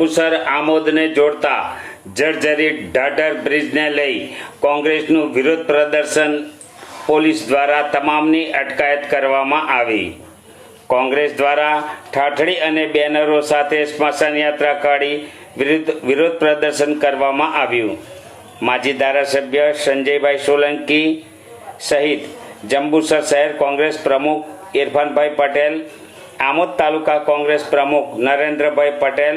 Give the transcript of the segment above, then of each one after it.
જંબુસર આમોદને જોડતા જર્જરિત ઢાઢર બ્રિજને લઈ કોંગ્રેસનું વિરોધ પ્રદર્શન પોલીસ દ્વારા તમામની અટકાયત કરવામાં આવી. કોંગ્રેસ દ્વારા ઠાઠડી અને બેનરો સાથે સ્મશાન યાત્રા કાઢી વિરુદ્ધ વિરોધ પ્રદર્શન કરવામાં આવ્યું. માજી ધારાસભ્ય સંજયભાઈ સોલંકી સહિત જંબુસર શહેર કોંગ્રેસ પ્રમુખ ઇરફાનભાઈ પટેલ, આમોદ તાલુકા કોંગ્રેસ પ્રમુખ નરેન્દ્રભાઈ પટેલ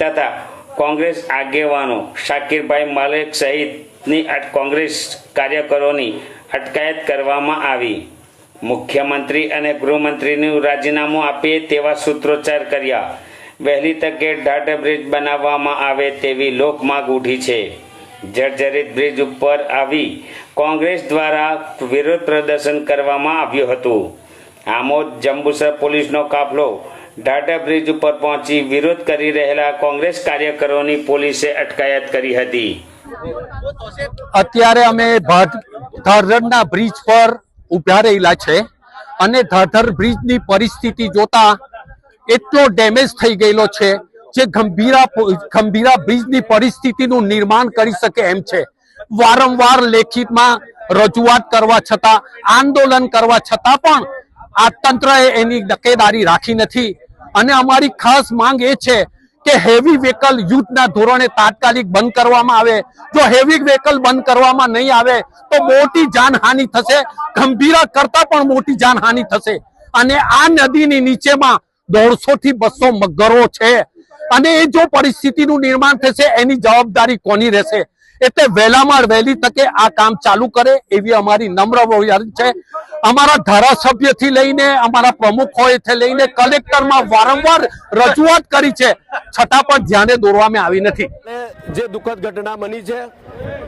તથા કોંગ્રેસ આગેવાનો શાકિરભાઈ માલિક સહિતની કોંગ્રેસ કાર્યકરોની અટકાયત કરવામાં આવી. મુખ્યમંત્રી અને ગૃહમંત્રીનું રાજીનામું આપે તેવા સૂત્રોચ્ચાર કર્યા. વહેલી તકે ડાટા બ્રિજ બનાવવામાં આવે તેવી લોકમાંગ ઉઠી છે. જર્જરિત બ્રિજ ઉપર આવી કોંગ્રેસ દ્વારા વિરોધ પ્રદર્શન કરવામાં આવ્યું હતું. આમોદ જંબુસર પોલીસનો કાફલો ઢાઢા બ્રિજ ઉપર પહોંચી વિરોધ કરી રહેલા કોંગ્રેસ કાર્યકરોની પોલીસે અટકાયત કરી હતી. અત્યારે અમે ધારધરના બ્રિજ પર ઊભા રહેલા છે અને ધારધર બ્રિજની પરિસ્થિતિ જોતા એટલો ડેમેજ થઈ ગયેલો છે જે ગંભીરા ગંભીરા બ્રિજની પરિસ્થિતિનું નિર્માણ કરી શકે એમ છે. વારંવાર લેખિતમાં રજૂઆત કરવા છતાં, આંદોલન કરવા છતાં પણ આ તંત્રએ એની તકેદારી રાખી નથી. અને અમારી ખાસ માંગ એ છે કે હેવી વ્હીકલ યુદ્ધના ધોરણે તાત્કાલિક બંધ કરવામાં આવે. જો હેવી વ્હીકલ બંધ કરવામાં નહીં આવે, તો મોટી જાનહાનિ થશે. ગંભીરા કરતા પણ મોટી જાનહાનિ થશે. અને આ નદીની નીચેમાં દોઢસો થી બસો મગરો છે. અને એ જો પરિસ્થિતિનું નિર્માણ થશે, એની જવાબદારી કોની રહેશે? એટલે વહેલામાં વહેલી તકે આ કામ ચાલુ કરે એવી અમારી નમ્ર છે. અમારા ધારાસભ્યથી લઈને અમારા પ્રમુખોથી લઈને કલેક્ટરમાં વારંવાર રજૂઆત કરી છે. છતાં પણ ધ્યાને દોરવામાં આવી નથી. જે દુઃખદ ઘટના બની છે,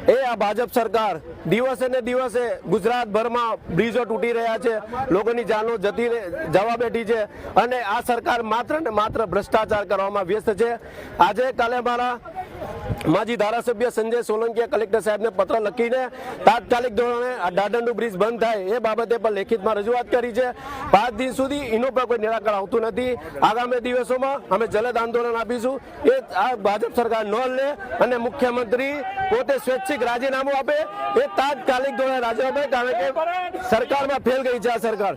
એ આ ભાજપ સરકાર દિવસે ને દિવસે ગુજરાતભરમાં બ્રિજો તૂટી રહ્યા છે, લોકોની જાનો જતી જવા બેઠી છે અને આ સરકાર માત્ર ને માત્ર ભ્રષ્ટાચાર કરવામાં વ્યસ્ત છે. આજે કાલે મારા માજી ધારાસભ્ય સંજય સોલંકીએ કલેક્ટર સાહેબને પત્ર લખીને તાત્કાલિક ધોરણે આ દાદરનું બ્રિજ બંધ થાય એ બાબતે પણ લેખિતમાં રજૂઆત કરી છે. પાંચ દિન સુધી એનું પણ કોઈ નિરાકરણ આવતું નથી. આગામી દિવસોમાં અમે જલદ આંદોલન આપીશું. એ આ ભાજપ સરકાર ન લે અને મુખ્યમંત્રી પોતે સ્વૈચ્છિક રાજીનામું આપે. એ તાત્કાલિક ધોરણે રાજીનામું કારણ કે સરકારમાં ફેલ ગઈ છે આ સરકાર.